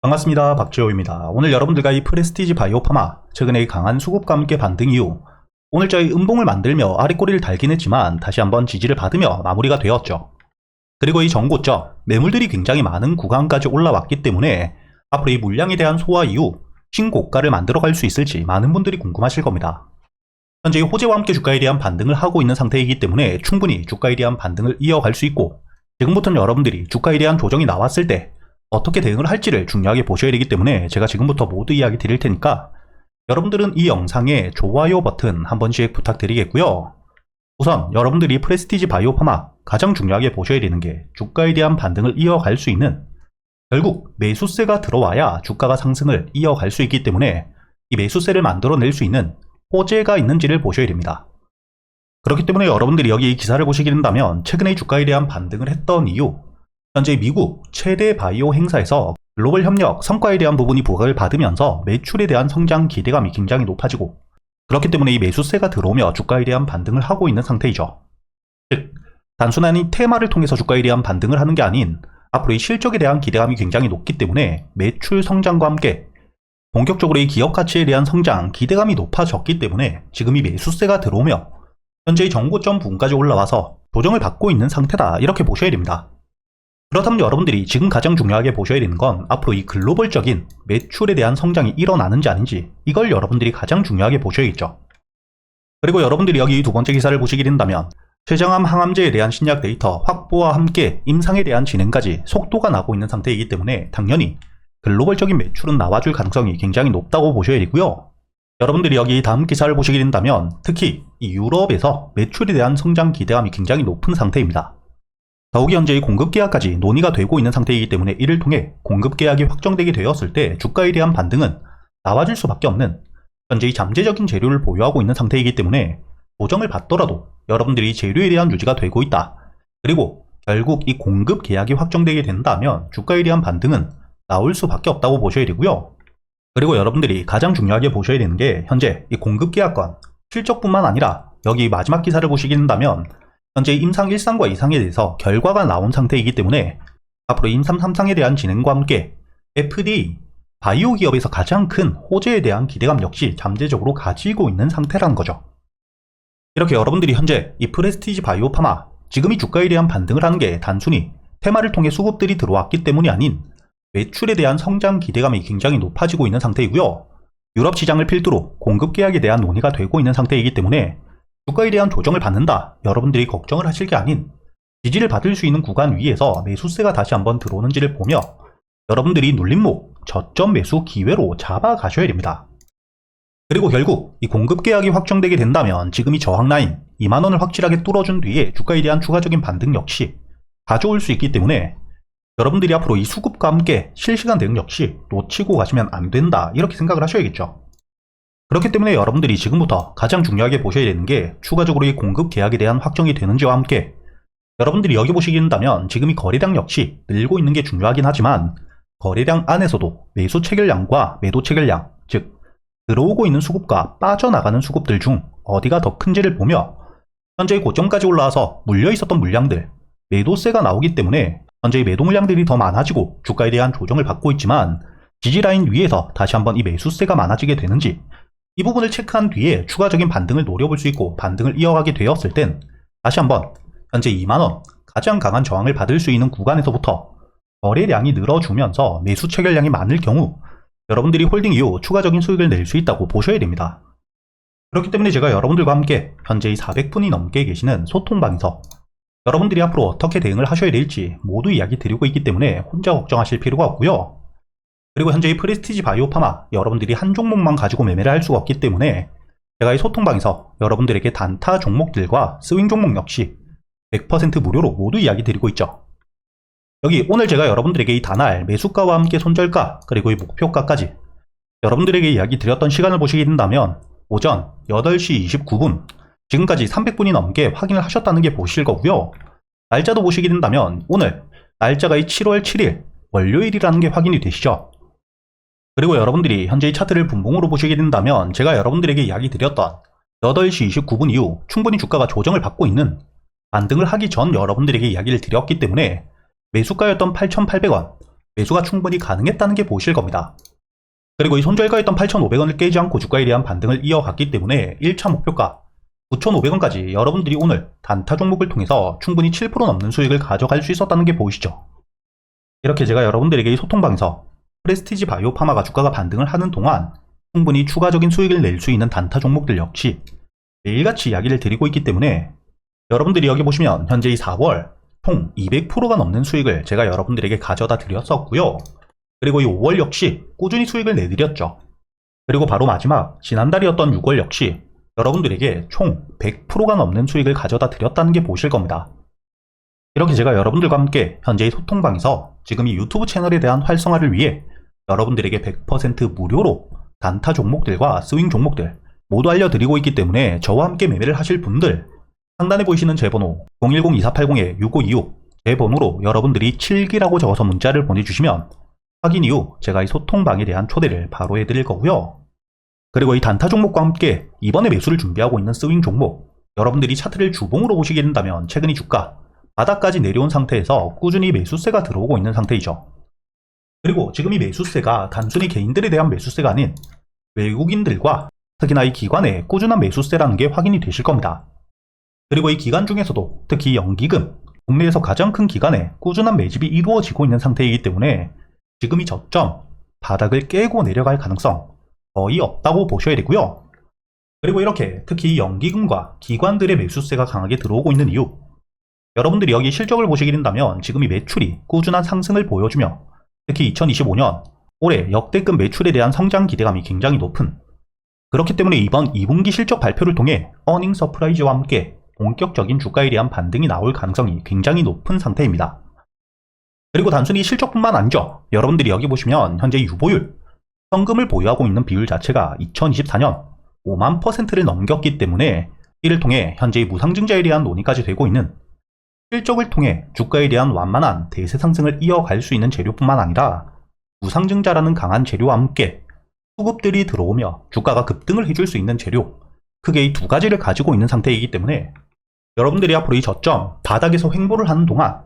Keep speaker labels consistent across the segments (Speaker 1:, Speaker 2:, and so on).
Speaker 1: 반갑습니다. 박지호입니다. 오늘 여러분들과 이 프레스티지 바이오파마, 최근에 이 강한 수급과 함께 반등 이후 오늘자의 음봉을 만들며 아래꼬리를 달긴 했지만 다시 한번 지지를 받으며 마무리가 되었죠. 그리고 이 전고점, 매물들이 굉장히 많은 구간까지 올라왔기 때문에 앞으로 이 물량에 대한 소화 이후 신고가를 만들어갈 수 있을지 많은 분들이 궁금하실 겁니다. 현재 이 호재와 함께 주가에 대한 반등을 하고 있는 상태이기 때문에 충분히 주가에 대한 반등을 이어갈 수 있고 지금부터는 여러분들이 주가에 대한 조정이 나왔을 때 어떻게 대응을 할지를 중요하게 보셔야 되기 때문에 제가 지금부터 모두 이야기 드릴 테니까 여러분들은 이 영상에 좋아요 버튼 한 번씩 부탁드리겠고요. 우선 여러분들이 프레스티지 바이오 파마 가장 중요하게 보셔야 되는 게 주가에 대한 반등을 이어갈 수 있는 결국 매수세가 들어와야 주가가 상승을 이어갈 수 있기 때문에 이 매수세를 만들어낼 수 있는 호재가 있는지를 보셔야 됩니다. 그렇기 때문에 여러분들이 여기 이 기사를 보시게 된다면 최근에 주가에 대한 반등을 했던 이유 현재 미국 최대 바이오 행사에서 글로벌 협력 성과에 대한 부분이 부각을 받으면서 매출에 대한 성장 기대감이 굉장히 높아지고 그렇기 때문에 이 매수세가 들어오며 주가에 대한 반등을 하고 있는 상태이죠. 즉, 단순한 이 테마를 통해서 주가에 대한 반등을 하는 게 아닌 앞으로 이 실적에 대한 기대감이 굉장히 높기 때문에 매출 성장과 함께 본격적으로 이 기업 가치에 대한 성장 기대감이 높아졌기 때문에 지금 이 매수세가 들어오며 현재 의 정고점 부분까지 올라와서 조정을 받고 있는 상태다 이렇게 보셔야 됩니다. 그렇다면 여러분들이 지금 가장 중요하게 보셔야 되는 건 앞으로 이 글로벌적인 매출에 대한 성장이 일어나는지 아닌지 이걸 여러분들이 가장 중요하게 보셔야겠죠. 그리고 여러분들이 여기 두 번째 기사를 보시게 된다면 최정암 항암제에 대한 신약 데이터 확보와 함께 임상에 대한 진행까지 속도가 나고 있는 상태이기 때문에 당연히 글로벌적인 매출은 나와줄 가능성이 굉장히 높다고 보셔야 되고요. 여러분들이 여기 다음 기사를 보시게 된다면 특히 이 유럽에서 매출에 대한 성장 기대감이 굉장히 높은 상태입니다. 더욱이 현재 이 공급 계약까지 논의가 되고 있는 상태이기 때문에 이를 통해 공급 계약이 확정되게 되었을 때 주가에 대한 반등은 나와줄 수밖에 없는 현재 이 잠재적인 재료를 보유하고 있는 상태이기 때문에 보정을 받더라도 여러분들이 재료에 대한 유지가 되고 있다. 그리고 결국 이 공급 계약이 확정되게 된다면 주가에 대한 반등은 나올 수밖에 없다고 보셔야 되고요. 그리고 여러분들이 가장 중요하게 보셔야 되는 게 현재 이 공급 계약권 실적뿐만 아니라 여기 마지막 기사를 보시게 된다면 현재 임상 1상과 2상에 대해서 결과가 나온 상태이기 때문에 앞으로 임상 3상에 대한 진행과 함께 FDA, 바이오 기업에서 가장 큰 호재에 대한 기대감 역시 잠재적으로 가지고 있는 상태라는 거죠. 이렇게 여러분들이 현재 이 프레스티지 바이오 파마, 지금 이 주가에 대한 반등을 하는 게 단순히 테마를 통해 수급들이 들어왔기 때문이 아닌 매출에 대한 성장 기대감이 굉장히 높아지고 있는 상태이고요. 유럽 시장을 필두로 공급 계약에 대한 논의가 되고 있는 상태이기 때문에 주가에 대한 조정을 받는다. 여러분들이 걱정을 하실 게 아닌 지지를 받을 수 있는 구간 위에서 매수세가 다시 한번 들어오는지를 보며 여러분들이 눌림목, 저점 매수 기회로 잡아가셔야 됩니다. 그리고 결국 이 공급 계약이 확정되게 된다면 지금 이 저항 라인 2만원을 확실하게 뚫어준 뒤에 주가에 대한 추가적인 반등 역시 가져올 수 있기 때문에 여러분들이 앞으로 이 수급과 함께 실시간 대응 역시 놓치고 가시면 안 된다 이렇게 생각을 하셔야겠죠. 그렇기 때문에 여러분들이 지금부터 가장 중요하게 보셔야 되는 게 추가적으로 이 공급 계약에 대한 확정이 되는지와 함께 여러분들이 여기 보시게 된다면 지금 이 거래량 역시 늘고 있는 게 중요하긴 하지만 거래량 안에서도 매수 체결량과 매도 체결량, 즉 들어오고 있는 수급과 빠져나가는 수급들 중 어디가 더 큰지를 보며 현재 고점까지 올라와서 물려 있었던 물량들 매도세가 나오기 때문에 현재 매도 물량들이 더 많아지고 주가에 대한 조정을 받고 있지만 지지라인 위에서 다시 한번 이 매수세가 많아지게 되는지 이 부분을 체크한 뒤에 추가적인 반등을 노려볼 수 있고 반등을 이어가게 되었을 땐 다시 한번 현재 2만원 가장 강한 저항을 받을 수 있는 구간에서부터 거래량이 늘어주면서 매수 체결량이 많을 경우 여러분들이 홀딩 이후 추가적인 수익을 낼 수 있다고 보셔야 됩니다. 그렇기 때문에 제가 여러분들과 함께 현재 이 400분이 넘게 계시는 소통방에서 여러분들이 앞으로 어떻게 대응을 하셔야 될지 모두 이야기 드리고 있기 때문에 혼자 걱정하실 필요가 없고요. 그리고 현재 이 프레스티지 바이오파마 여러분들이 한 종목만 가지고 매매를 할 수가 없기 때문에 제가 이 소통방에서 여러분들에게 단타 종목들과 스윙 종목 역시 100% 무료로 모두 이야기 드리고 있죠. 여기 오늘 제가 여러분들에게 이 단알 매수가와 함께 손절가 그리고 이 목표가까지 여러분들에게 이야기 드렸던 시간을 보시게 된다면 오전 8시 29분 지금까지 300분이 넘게 확인을 하셨다는 게 보실 거고요. 날짜도 보시게 된다면 오늘 날짜가 이 7월 7일 월요일이라는 게 확인이 되시죠. 그리고 여러분들이 현재 이 차트를 분봉으로 보시게 된다면 제가 여러분들에게 이야기 드렸던 8시 29분 이후 충분히 주가가 조정을 받고 있는 반등을 하기 전 여러분들에게 이야기를 드렸기 때문에 매수가였던 8,800원, 매수가 충분히 가능했다는 게 보실 겁니다. 그리고 이 손절가였던 8,500원을 깨지 않고 주가에 대한 반등을 이어갔기 때문에 1차 목표가 9,500원까지 여러분들이 오늘 단타 종목을 통해서 충분히 7% 넘는 수익을 가져갈 수 있었다는 게 보이시죠? 이렇게 제가 여러분들에게 이 소통방에서 프레스티지 바이오 파마가 주가가 반등을 하는 동안 충분히 추가적인 수익을 낼 수 있는 단타 종목들 역시 매일같이 이야기를 드리고 있기 때문에 여러분들이 여기 보시면 현재 이 4월 총 200%가 넘는 수익을 제가 여러분들에게 가져다 드렸었고요. 그리고 이 5월 역시 꾸준히 수익을 내드렸죠. 그리고 바로 마지막 지난달이었던 6월 역시 여러분들에게 총 100%가 넘는 수익을 가져다 드렸다는 게 보실 겁니다. 이렇게 제가 여러분들과 함께 현재의 소통방에서 지금 이 유튜브 채널에 대한 활성화를 위해 여러분들에게 100% 무료로 단타 종목들과 스윙 종목들 모두 알려드리고 있기 때문에 저와 함께 매매를 하실 분들 상단에 보이시는 제 번호 010-2480-6526 제 번호로 여러분들이 7기라고 적어서 문자를 보내주시면 확인 이후 제가 이 소통방에 대한 초대를 바로 해드릴 거고요. 그리고 이 단타 종목과 함께 이번에 매수를 준비하고 있는 스윙 종목 여러분들이 차트를 주봉으로 보시게 된다면 최근 이 주가 바닥까지 내려온 상태에서 꾸준히 매수세가 들어오고 있는 상태이죠. 그리고 지금 이 매수세가 단순히 개인들에 대한 매수세가 아닌 외국인들과 특히나 이 기관의 꾸준한 매수세라는 게 확인이 되실 겁니다. 그리고 이 기간 중에서도 특히 연기금, 국내에서 가장 큰 기관에 꾸준한 매집이 이루어지고 있는 상태이기 때문에 지금 이 저점, 바닥을 깨고 내려갈 가능성 거의 없다고 보셔야 되고요. 그리고 이렇게 특히 이 연기금과 기관들의 매수세가 강하게 들어오고 있는 이유 여러분들이 여기 실적을 보시게 된다면 지금 이 매출이 꾸준한 상승을 보여주며 특히 2025년 올해 역대급 매출에 대한 성장 기대감이 굉장히 높은 그렇기 때문에 이번 2분기 실적 발표를 통해 어닝 서프라이즈와 함께 본격적인 주가에 대한 반등이 나올 가능성이 굉장히 높은 상태입니다. 그리고 단순히 실적뿐만 아니죠. 여러분들이 여기 보시면 현재 유보율, 현금을 보유하고 있는 비율 자체가 2024년 5만 퍼센트를 넘겼기 때문에 이를 통해 현재의 무상증자에 대한 논의까지 되고 있는 실적을 통해 주가에 대한 완만한 대세 상승을 이어갈 수 있는 재료뿐만 아니라 무상증자라는 강한 재료와 함께 수급들이 들어오며 주가가 급등을 해줄 수 있는 재료 크게 이 두 가지를 가지고 있는 상태이기 때문에 여러분들이 앞으로 이 저점 바닥에서 횡보를 하는 동안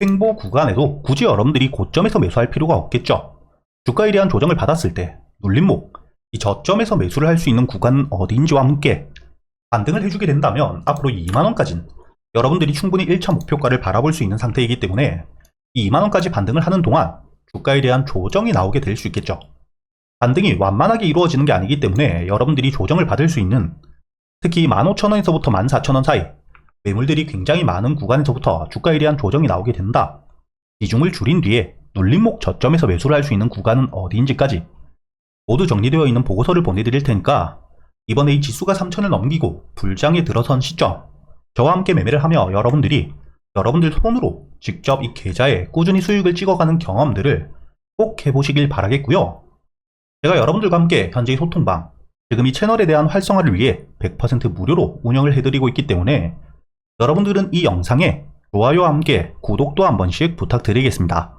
Speaker 1: 횡보 구간에도 굳이 여러분들이 고점에서 매수할 필요가 없겠죠. 주가에 대한 조정을 받았을 때 눌림목 이 저점에서 매수를 할 수 있는 구간은 어디인지와 함께 반등을 해주게 된다면 앞으로 2만원까지는 여러분들이 충분히 1차 목표가를 바라볼 수 있는 상태이기 때문에 이 2만원까지 반등을 하는 동안 주가에 대한 조정이 나오게 될 수 있겠죠. 반등이 완만하게 이루어지는 게 아니기 때문에 여러분들이 조정을 받을 수 있는 특히 15,000원에서부터 14,000원 사이 매물들이 굉장히 많은 구간에서부터 주가에 대한 조정이 나오게 된다. 비중을 줄인 뒤에 눌림목 저점에서 매수를 할 수 있는 구간은 어디인지까지 모두 정리되어 있는 보고서를 보내드릴 테니까 이번에 이 지수가 3천을 넘기고 불장에 들어선 시점 저와 함께 매매를 하며 여러분들이 여러분들 손으로 직접 이 계좌에 꾸준히 수익을 찍어가는 경험들을 꼭 해보시길 바라겠고요. 제가 여러분들과 함께 현재의 소통방, 지금 이 채널에 대한 활성화를 위해 100% 무료로 운영을 해드리고 있기 때문에 여러분들은 이 영상에 좋아요와 함께 구독도 한 번씩 부탁드리겠습니다.